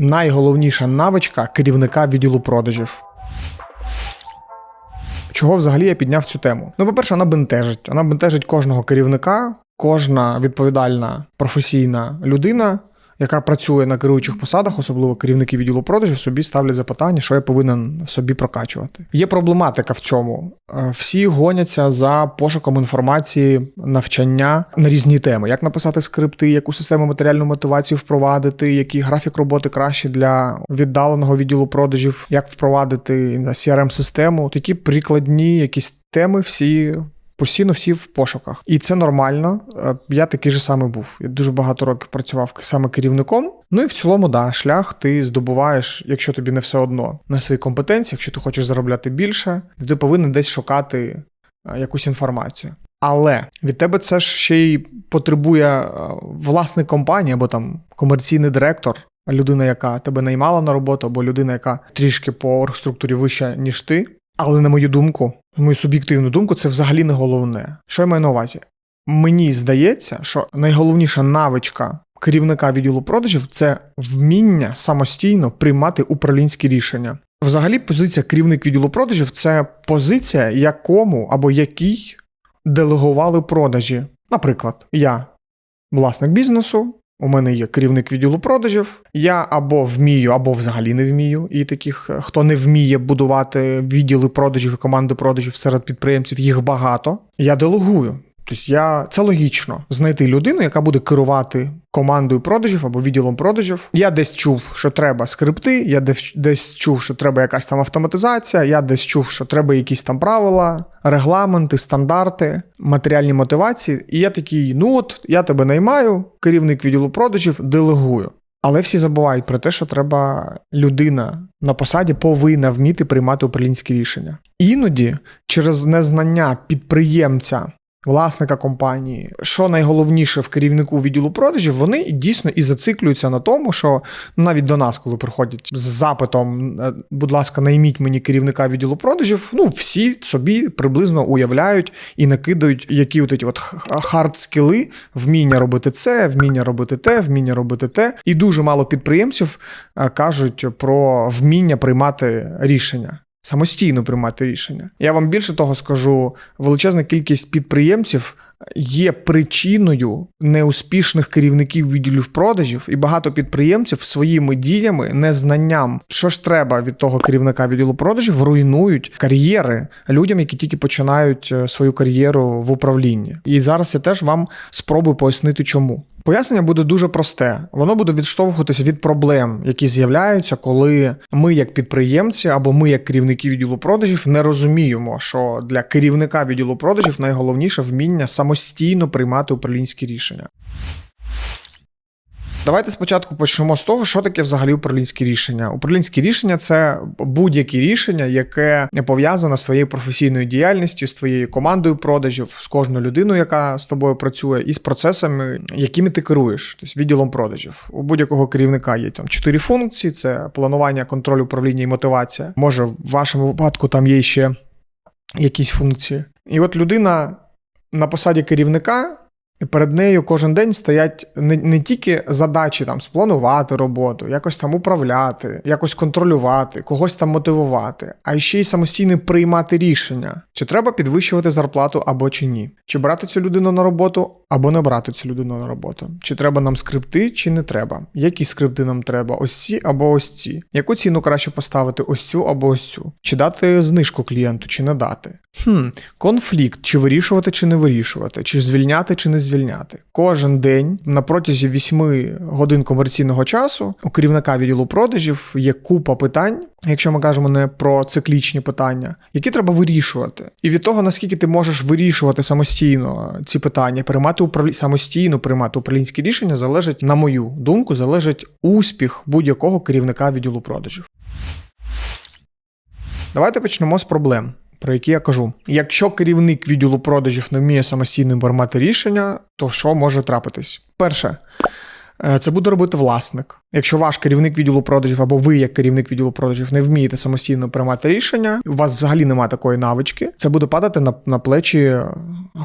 найголовніша навичка керівника відділу продажів. Чого взагалі я підняв цю тему? Ну, по-перше, вона бентежить. Вона бентежить кожного керівника, кожна відповідальна професійна людина, яка працює на керуючих посадах, особливо керівники відділу продажів, собі ставлять запитання, що я повинен собі прокачувати. Є проблематика в цьому. Е, Всі гоняться за пошуком інформації, навчання на різні теми: як написати скрипти, яку систему матеріальну мотивацію впровадити, який графік роботи краще для віддаленого відділу продажів, як впровадити crm систему Такі прикладні якісь теми всі Постійно всі в пошуках, і це нормально. Е, Я такий же самий був. Я дуже багато років працював саме керівником. Ну і в цілому, да, шлях ти здобуваєш, якщо тобі не все одно на свої компетенції, якщо ти хочеш заробляти більше, ти повинен десь шукати е, якусь інформацію. Але від тебе це ж ще й потребує е, власник компанії або там комерційний директор, людина, яка тебе наймала на роботу, або людина, яка трішки по оргструктурі вища, ніж ти. Але на мою думку, на мою суб'єктивну думку, це взагалі не головне. Що я маю на увазі? Мені здається, що найголовніша навичка керівника відділу продажів це вміння самостійно приймати управлінські рішення. Взагалі, позиція керівник відділу продажів це позиція, якому або якій делегували продажі. Наприклад, я власник бізнесу. У мене є керівник відділу продажів. Я або вмію, або взагалі не вмію. І таких, е, хто не вміє будувати відділи продажів і команди продажів серед підприємців, їх багато. Я делегую. Тобто я це логічно знайти людину, яка буде керувати командою продажів або відділом продажів. Я десь чув, що треба скрипти, я десь, десь чув, що треба якась там автоматизація, я десь чув, що треба якісь там правила, регламенти, стандарти, матеріальні мотивації. І я такий: ну от я тебе наймаю, керівник відділу продажів, делегую. Але всі забувають про те, що треба людина на посаді повинна вміти приймати управлінські рішення. Іноді через незнання підприємця власника компанії, що найголовніше в керівнику відділу продажів, вони дійсно і зациклюються на тому, що навіть до нас, коли приходять з запитом, е, будь ласка, найміть мені керівника відділу продажів, ну всі собі приблизно уявляють і накидають які от, от хард скіли, вміння робити це, вміння робити те, вміння робити те. І дуже мало підприємців е, кажуть про вміння приймати рішення самостійно приймати рішення. Я вам більше того скажу: величезна кількість підприємців є причиною неуспішних керівників відділів продажів, і багато підприємців своїми діями, незнанням, що ж треба від того керівника відділу продажів, руйнують кар'єри людям, які тільки починають е, свою кар'єру в управлінні. І зараз я теж вам спробую пояснити, чому. Пояснення буде дуже просте. Воно буде відштовхуватися від проблем, які з'являються, коли ми, як підприємці, або ми, як керівники відділу продажів, не розуміємо, що для керівника відділу продажів найголовніше вміння самостійно приймати управлінські рішення. Давайте спочатку почнемо з того, що таке взагалі управлінські рішення. Управлінські рішення це будь-які рішення, яке пов'язане з твоєю професійною діяльністю, з твоєю командою продажів, з кожною людиною, яка з тобою працює, і з процесами, якими ти керуєш, тобто відділом продажів. У будь-якого керівника є там чотири функції: це планування, контроль, управління і мотивація. Може, в вашому випадку там є ще якісь функції. І от людина на посаді керівника. І перед нею кожен день стоять не, не тільки задачі там спланувати роботу, якось там управляти, якось контролювати, когось там мотивувати, а ще й самостійно приймати рішення, чи треба підвищувати зарплату або чи ні, чи брати цю людину на роботу або не брати цю людину на роботу, чи треба нам скрипти, чи не треба, які скрипти нам треба, ось ці або ось ці, яку ціну краще поставити? Ось цю або ось цю, чи дати знижку клієнту, чи не дати. Хм, конфлікт, чи вирішувати, чи не вирішувати, чи звільняти, чи не звільняти. Кожен день на протязі 8 годин комерційного часу у керівника відділу продажів є купа питань, якщо ми кажемо не про циклічні питання, які треба вирішувати. І від того, наскільки ти можеш вирішувати самостійно ці питання, приймати управлі... самостійно приймати управлінські рішення, залежить, на мою думку, залежить успіх будь-якого керівника відділу продажів. Давайте почнемо з проблем про які я кажу. Якщо керівник відділу продажів не вміє самостійно приймати рішення, то що може трапитись? Перше, це буде робити власник. Якщо ваш керівник відділу продажів або ви, як керівник відділу продажів, не вмієте самостійно приймати рішення, у вас взагалі немає такої навички, це буде падати на, на плечі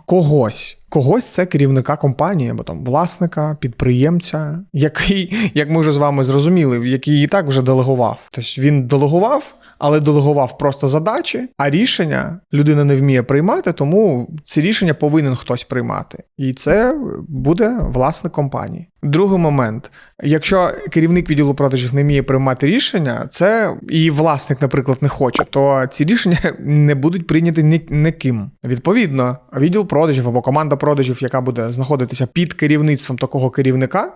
когось. Когось це керівника компанії, або там власника, підприємця, який, як ми вже з вами зрозуміли, який і так вже делегував. Тобто він делегував, але делегував просто задачі, а рішення людина не вміє приймати, тому ці рішення повинен хтось приймати. І це буде власник компанії. Другий момент: якщо керівник відділу продажів не вміє приймати рішення, це і власник, наприклад, не хоче, то ці рішення не будуть прийняті ні, ніким. Відповідно, відділ продажів або команда продажів, яка буде знаходитися під керівництвом такого керівника.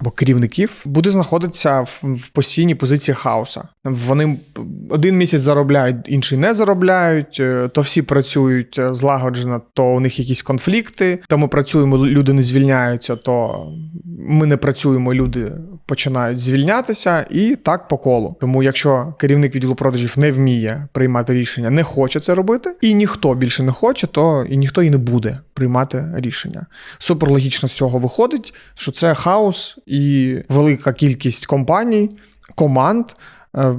Або керівників буде знаходитися в, постійній позиції хаоса. Вони один місяць заробляють, інший не заробляють. е, То всі працюють е, злагоджено, то у них якісь конфлікти. То ми працюємо, люди не звільняються, то ми не працюємо, люди починають звільнятися, і так по колу. Тому, якщо керівник відділу продажів не вміє приймати рішення, не хоче це робити, і ніхто більше не хоче, то і ніхто і не буде приймати рішення. Супер логічно з цього виходить, що це хаос і велика кількість компаній, команд. Е,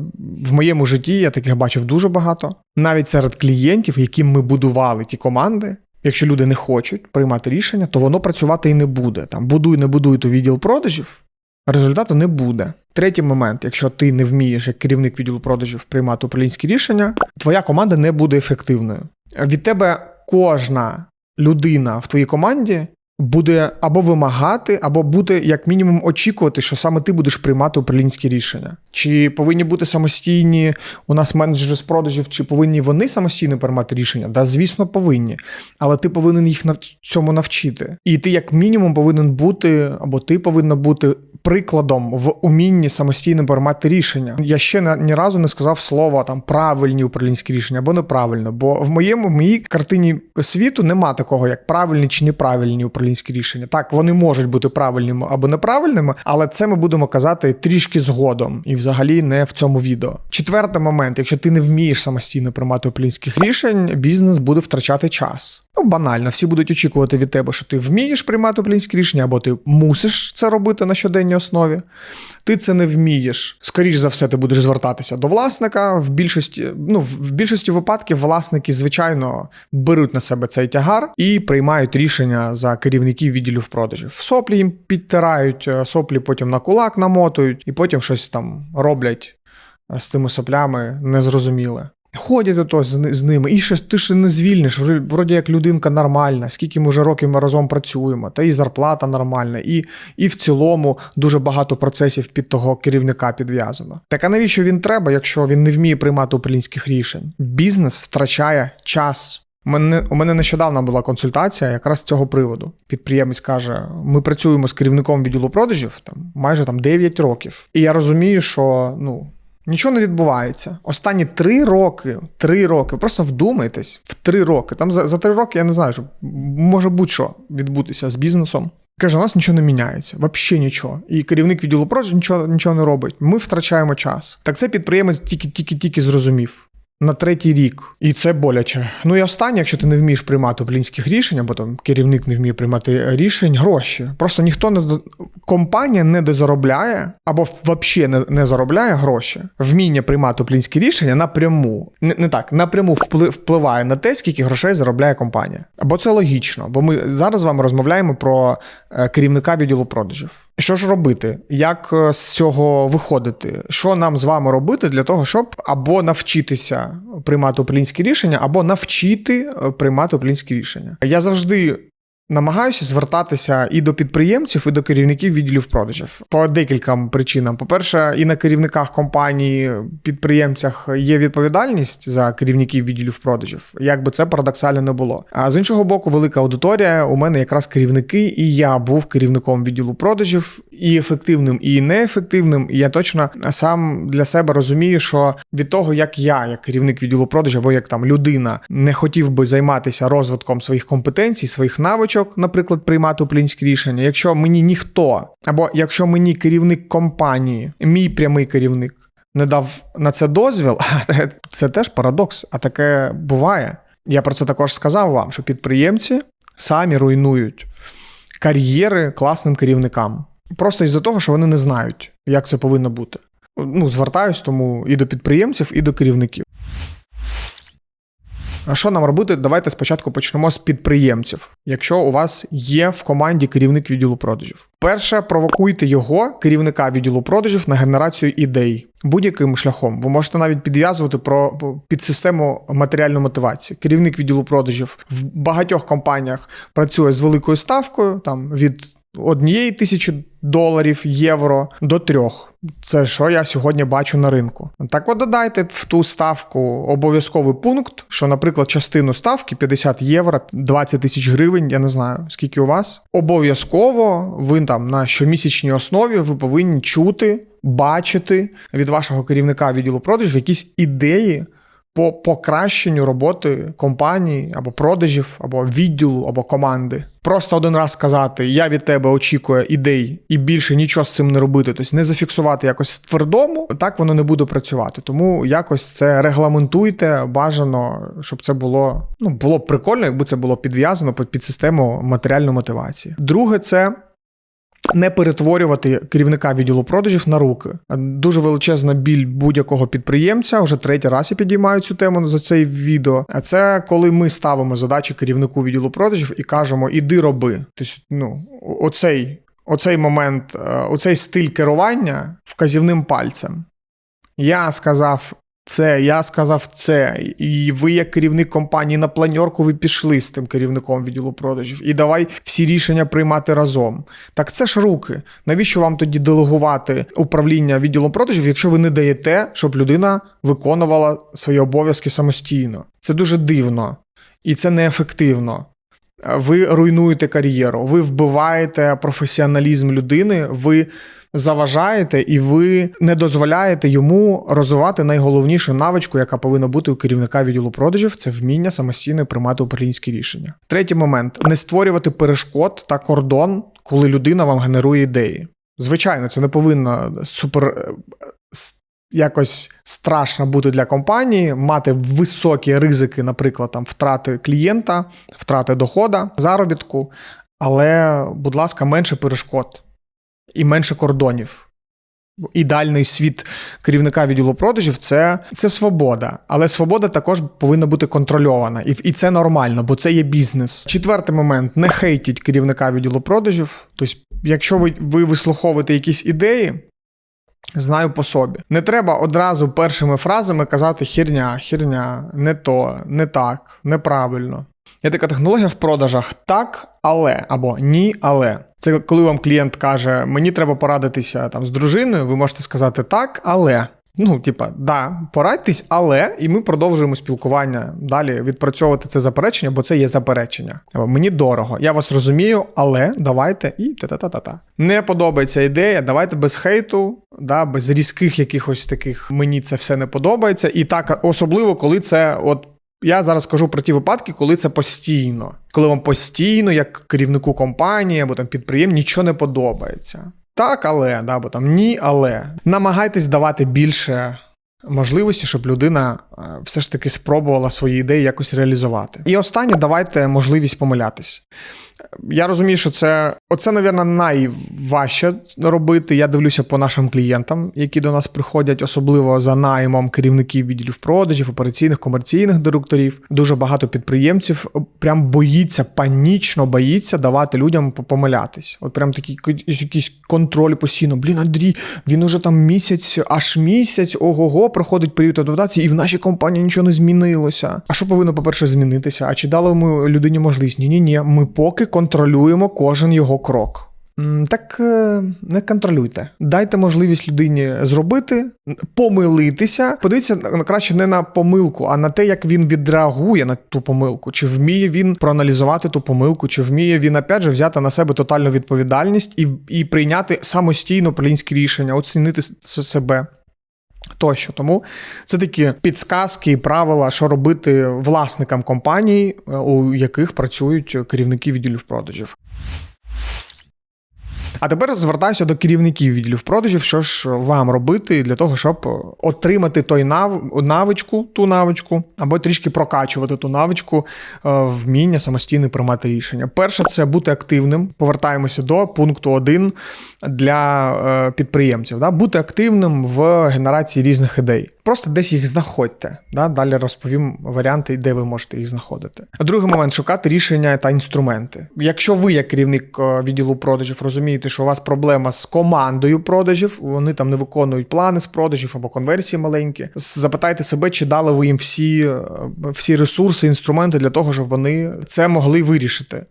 В моєму житті я таких бачив дуже багато. Навіть серед клієнтів, яким ми будували ті команди. Якщо люди не хочуть приймати рішення, то воно працювати і не буде. Там будуй, не будуй, то відділ продажів, результату не буде. Третій момент: якщо ти не вмієш як керівник відділу продажів приймати управлінські рішення, твоя команда не буде ефективною. Від тебе кожна людина в твоїй команді буде або вимагати, або буде як мінімум очікувати, що саме ти будеш приймати управлінські рішення. Чи повинні бути самостійні у нас менеджери з продажів, чи повинні вони самостійно приймати рішення? Да, звісно, повинні. Але ти повинен їх нав- цьому навчити. І ти, як мінімум, повинен бути, або ти повинна бути прикладом в умінні самостійно приймати рішення. Я ще на- ні разу не сказав слова там правильні управлінські рішення або неправильно. Бо в моєму в моїй картині світу нема такого, як правильні чи неправильні управлінські рішення. Так, вони можуть бути правильними або неправильними, але це ми будемо казати трішки згодом і взагалі не в цьому відео. Четвертий момент: якщо ти не вмієш самостійно приймати управлінських рішень, бізнес буде втрачати час. Ну, банально, всі будуть очікувати від тебе, що ти вмієш приймати управлінські рішення, або ти мусиш це робити на щоденній основі. Ти це не вмієш. Скоріш за все, ти будеш звертатися до власника. В більшості, ну, в більшості випадків власники, звичайно, беруть на себе цей тягар і приймають рішення за керівників відділів продажів. Соплі їм підтирають, е, соплі потім на кулак намотують, і потім щось там роблять е, з тими соплями незрозуміле. Ходять ото з, ними, і щось ти ще не звільниш. вроді- як людинка нормальна, скільки ми вже років ми разом працюємо, та і зарплата нормальна, і, і в цілому дуже багато процесів під того керівника підв'язано. Так а навіщо він треба, якщо він не вміє приймати управлінських рішень? Бізнес втрачає час. У мене, у мене нещодавно була консультація якраз з цього приводу. Підприємець каже: ми працюємо з керівником відділу продажів там майже там 9 років. І я розумію, що ну. Нічого не відбувається. Останні три роки, три роки, просто вдумайтесь, в три роки. Там за, за три роки я не знаю, що може будь-що відбутися з бізнесом. Каже, у нас нічого не міняється, взагалі нічого. І керівник відділу продажу нічого, нічого не робить. Ми втрачаємо час. Так це підприємець тільки-тільки-тільки зрозумів. На третій рік, і це боляче. Ну і останнє, якщо ти не вмієш приймати управлінських рішень, або там керівник не вміє приймати рішень, гроші. Просто ніхто не компанія не дозаробляє або взагалі не, не заробляє гроші. Вміння приймати управлінські рішення напряму не, не так, напряму впли- впливає на те, скільки грошей заробляє компанія. Бо це логічно, бо ми зараз з вами розмовляємо про е, керівника відділу продажів. Що ж робити? Як е, з цього виходити? Що нам з вами робити для того, щоб або навчитися приймати управлінські рішення, або навчити е, приймати управлінські рішення? Я завжди. Намагаюся звертатися і до підприємців, і до керівників відділів продажів по декільком причинам. По-перше, і на керівниках компаній, підприємцях є відповідальність за керівників відділів продажів, як би це парадоксально не було. А з іншого боку, велика аудиторія. У мене якраз керівники, і я був керівником відділу продажів, і ефективним, і неефективним. І я точно сам для себе розумію, що від того, як я, як керівник відділу продажів, або як там людина, не хотів би займатися розвитком своїх компетенцій, своїх навичок, наприклад, приймати управлінські рішення. Якщо мені ніхто, або якщо мені керівник компанії, мій прямий керівник. Не дав на це дозвіл, це теж парадокс, а таке буває. Я про це також сказав вам, що підприємці самі руйнують кар'єри класним керівникам. Просто із-за того, що вони не знають, як це повинно бути. Ну, звертаюсь тому і до підприємців, і до керівників. А що нам робити? Давайте спочатку почнемо з підприємців, якщо у вас є в команді керівник відділу продажів. Перше, провокуйте його, керівника відділу продажів, на генерацію ідей будь-яким шляхом. Ви можете навіть підв'язувати про систему матеріальної мотивації. Керівник відділу продажів в багатьох компаніях працює з великою ставкою, там від однієї тисячі доларів, євро до трьох. Це що я сьогодні бачу на ринку. Так от додайте в ту ставку обов'язковий пункт, що, наприклад, частину ставки 50 євро, 20 тисяч гривень, я не знаю, скільки у вас. Обов'язково ви там на щомісячній основі ви повинні чути, бачити від вашого керівника відділу продажів якісь ідеї по покращенню роботи компанії або продажів, або відділу, або команди. Просто один раз сказати: я від тебе очікую ідей і більше нічого з цим не робити, тобто не зафіксувати якось в твердому, так воно не буде працювати. Тому якось це регламентуйте, бажано, щоб це було ну було прикольно, якби це було підв'язано під систему матеріальної мотивації. Друге, це. Не перетворювати керівника відділу продажів на руки. Дуже величезна біль будь-якого підприємця. Вже третій раз я підіймаю цю тему за цей відео. А це коли ми ставимо задачі керівнику відділу продажів і кажемо Іди роби. Тобто, ну, оцей, оцей момент, е, оцей стиль керування вказівним пальцем. Я сказав це, я сказав це, і ви, як керівник компанії, на планьорку ви пішли з тим керівником відділу продажів, і давай всі рішення приймати разом. Так це ж руки. Навіщо вам тоді делегувати управління відділом продажів, якщо ви не даєте, щоб людина виконувала свої обов'язки самостійно? Це дуже дивно і це неефективно. Ви руйнуєте кар'єру, ви вбиваєте професіоналізм людини. ви заважаєте і ви не дозволяєте йому розвивати найголовнішу навичку, яка повинна бути у керівника відділу продажів, це вміння самостійно приймати управлінські рішення. Третій момент не створювати перешкод та кордон, коли людина вам генерує ідеї. Звичайно, це не повинно супер. Е, якось страшно бути для компанії, мати високі ризики, наприклад, там втрати клієнта, втрати дохода, заробітку, але, будь ласка, менше перешкод і менше кордонів. Ідеальний світ керівника відділу продажів це це свобода, але свобода також повинна бути контрольована, і і це нормально, бо це є бізнес. Четвертий момент: не хейтіть керівника відділу продажів. Тобто, якщо ви, ви вислуховуєте якісь ідеї, знаю по собі. Не треба одразу першими фразами казати хірня, хірня, не то, не так, неправильно. Є така технологія в продажах так, але або ні, але. Це коли вам клієнт каже, мені треба порадитися там з дружиною, ви можете сказати так, але. Ну, типа, да, порадьтесь, але і ми продовжуємо спілкування далі відпрацьовувати це заперечення, бо це є заперечення. Мені дорого, я вас розумію, але давайте і та-та-та-та-та. Не подобається ідея, давайте без хейту, да, без різких якихось таких мені це все не подобається. І так, особливо, коли це от я зараз кажу про ті випадки, коли це постійно, коли вам постійно, як керівнику компанії або там підприєм, нічого не подобається. Так, але да, або там ні, але намагайтесь давати більше можливості, щоб людина е, все ж таки спробувала свої ідеї якось реалізувати. І останнє, давайте можливість помилятись. Я розумію, що це оце, навірно, найважче робити. Я дивлюся по нашим клієнтам, які до нас приходять, особливо за наймом керівників відділів продажів, операційних, комерційних директорів. Дуже багато підприємців прям боїться, панічно боїться давати людям помилятись. От прям такий якийсь контроль постійно. Блін, Андрій, він уже там місяць, аж місяць, ого-го, проходить період адаптації, і в нашій компанії нічого не змінилося. А що повинно, по-перше, змінитися? А чи дали ми людині можливість? Ні, ні, ні, ми поки контролюємо кожен його крок. Так е, не контролюйте. Дайте можливість людині зробити, помилитися. Подивіться краще не на помилку, а на те, як він відреагує на ту помилку. Чи вміє він проаналізувати ту помилку, чи вміє він опять же взяти на себе тотальну відповідальність і і прийняти самостійно управлінські рішення, оцінити себе. Тощо, тому це такі підсказки і правила, що робити власникам компаній, е, у яких працюють керівники відділів продажів. А тепер звертаюся до керівників відділів продажів, що ж вам робити для того, щоб отримати той нав... навичку, ту навичку, або трішки прокачувати ту навичку е, вміння самостійно приймати рішення. Перше, це бути активним. Повертаємося до пункту 1 для е, підприємців. Да? Бути активним в генерації різних ідей. Просто десь їх знаходьте. Да? Далі розповім варіанти, де ви можете їх знаходити. Другий момент шукати рішення та інструменти. Якщо ви, як керівник е, відділу продажів, розумієте, що у вас проблема з командою продажів, вони там не виконують плани з продажів або конверсії маленькі. Запитайте себе, чи дали ви їм всі, е, всі ресурси, інструменти для того, щоб вони це могли вирішити.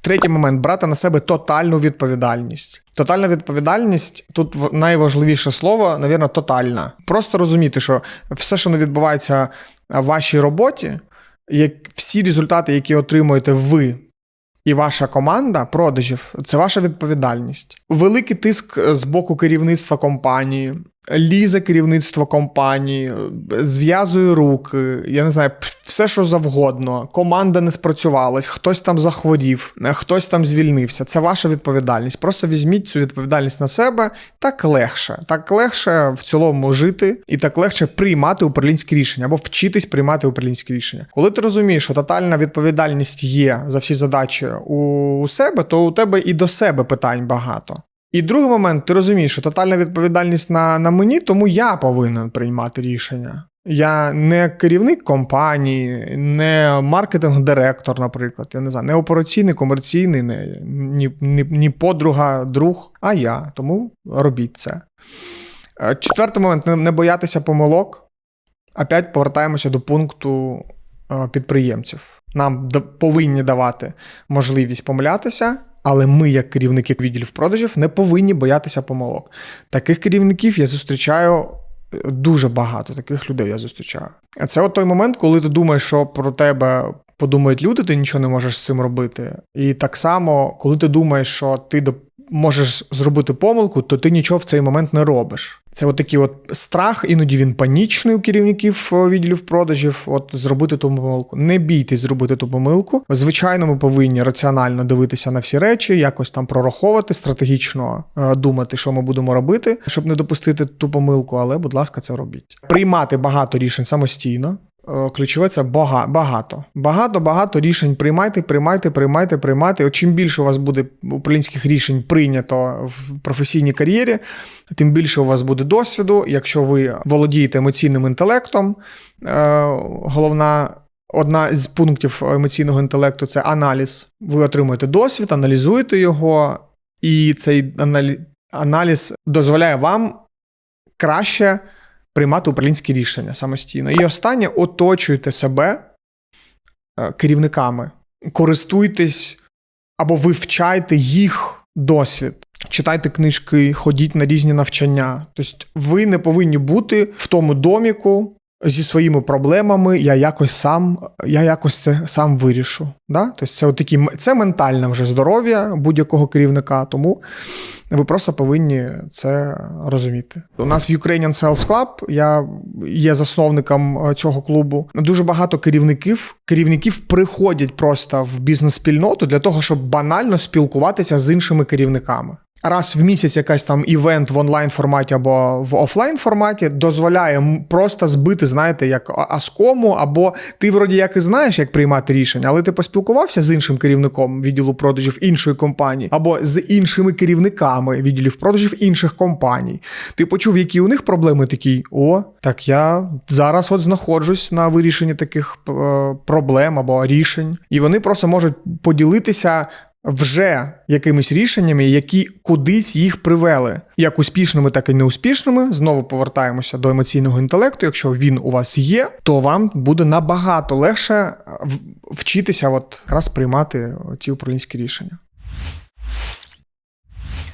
Третій момент брати на себе тотальну відповідальність. Тотальна відповідальність тут найважливіше слово, навірно, тотальна. Просто розуміти, що все, що не відбувається в вашій роботі, як всі результати, які отримуєте ви і ваша команда продажів, це ваша відповідальність. Великий тиск з боку керівництва компанії, лізе керівництво компанії, зв'язує руки, я не знаю, все що завгодно. Команда не спрацювалась, хтось там захворів, хтось там звільнився. Це ваша відповідальність. Просто візьміть цю відповідальність на себе. Так легше. Так легше в цілому жити, і так легше приймати управлінські рішення або вчитись приймати управлінські рішення. Коли ти розумієш, що тотальна відповідальність є за всі задачі у себе, то у тебе і до себе питань багато. І другий момент, ти розумієш, що тотальна відповідальність на, на мені, тому я повинен приймати рішення. Я не керівник компанії, не маркетинг-директор, наприклад. Я не знаю, не операційний, комерційний, не, ні, ні, ні подруга, друг, а я. Тому робіть це. Е, Четвертий момент не, боятися помилок. Опять повертаємося до пункту е, підприємців. Нам повинні давати можливість помилятися, але ми, як керівники відділів продажів, не повинні боятися помилок. Таких керівників я зустрічаю е, дуже багато, таких людей я зустрічаю. А це от той момент, коли ти думаєш, що про тебе подумають люди, ти нічого не можеш з цим робити. І так само, коли ти думаєш, що ти можеш зробити помилку, то ти нічого в цей момент не робиш. Це от такий от страх, іноді він панічний у керівників е, відділів продажів. От зробити ту помилку. Не бійтесь зробити ту помилку. Звичайно, ми повинні раціонально дивитися на всі речі, якось там прораховувати, стратегічно е, думати, що ми будемо робити, щоб не допустити ту помилку. Але, будь ласка, це робіть. Приймати багато рішень самостійно. Е, Ключове це багато. Багато, багато рішень приймайте, приймайте, приймайте, приймайте. От чим більше у вас буде управлінських рішень прийнято в професійній кар'єрі, тим більше у вас буде досвіду. Якщо ви володієте емоційним інтелектом, е, головна. Одна з пунктів емоційного інтелекту це аналіз. Ви отримуєте досвід, аналізуєте його, і цей аналіз дозволяє вам краще приймати управлінські рішення самостійно. І останнє оточуйте себе е, керівниками, користуйтесь або вивчайте їх досвід. Читайте книжки, ходіть на різні навчання. Тобто, ви не повинні бути в тому доміку зі своїми проблемами. Я якось сам, я якось це сам вирішу. Да? Тобто, це такі, це ментальне вже здоров'я будь-якого керівника. Тому ви просто повинні це розуміти. У нас в Ukrainian Sales Club, я є засновником е, цього клубу. Дуже багато керівників. Керівників приходять просто в бізнес-спільноту для того, щоб банально спілкуватися з іншими керівниками. Раз в місяць якась там івент в онлайн форматі або в офлайн форматі дозволяє просто збити, знаєте, як аскому, або ти вроді як і знаєш, як приймати рішення, але ти поспілкувався з іншим керівником відділу продажів іншої компанії, або з іншими керівниками відділів продажів інших компаній. Ти почув, які у них проблеми, такий: о, так я зараз от знаходжусь на вирішенні таких е, проблем або рішень, і вони просто можуть поділитися вже якимись рішеннями, які кудись їх привели, як успішними, так і неуспішними. Знову повертаємося до емоційного інтелекту. Якщо він у вас є, то вам буде набагато легше вчитися, от якраз приймати ці управлінські рішення.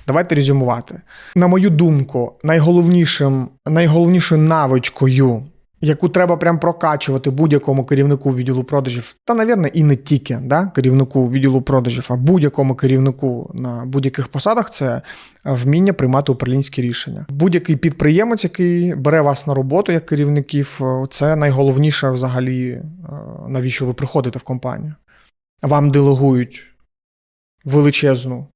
Давайте резюмувати. На мою думку, найголовнішим, найголовнішою навичкою, яку треба прям прокачувати будь-якому керівнику відділу продажів, та, навірно, і не тільки да, керівнику відділу продажів, а будь-якому керівнику на будь-яких посадах, це вміння приймати управлінські рішення. Будь-який підприємець, який бере вас на роботу як керівників, це найголовніше взагалі, е, навіщо ви приходите в компанію. Вам делегують величезну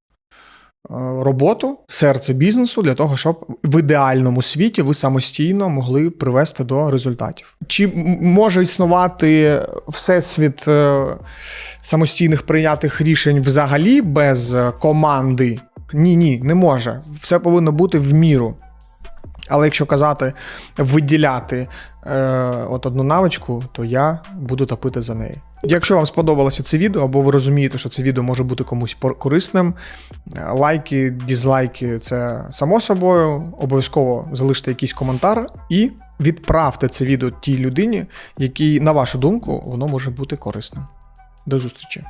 роботу, серце бізнесу для того, щоб в ідеальному світі ви самостійно могли привести до результатів. Чи може існувати всесвіт е, самостійних прийнятих рішень взагалі без е, команди? Ні, ні, не може. Все повинно бути в міру. Але якщо казати виділяти е, от одну навичку, то я буду топити за неї. Якщо вам сподобалося це відео, або ви розумієте, що це відео може бути комусь корисним, е, лайки, дізлайки це само собою. Обов'язково залиште якийсь коментар і відправте це відео тій людині, якій, на вашу думку, воно може бути корисним. До зустрічі!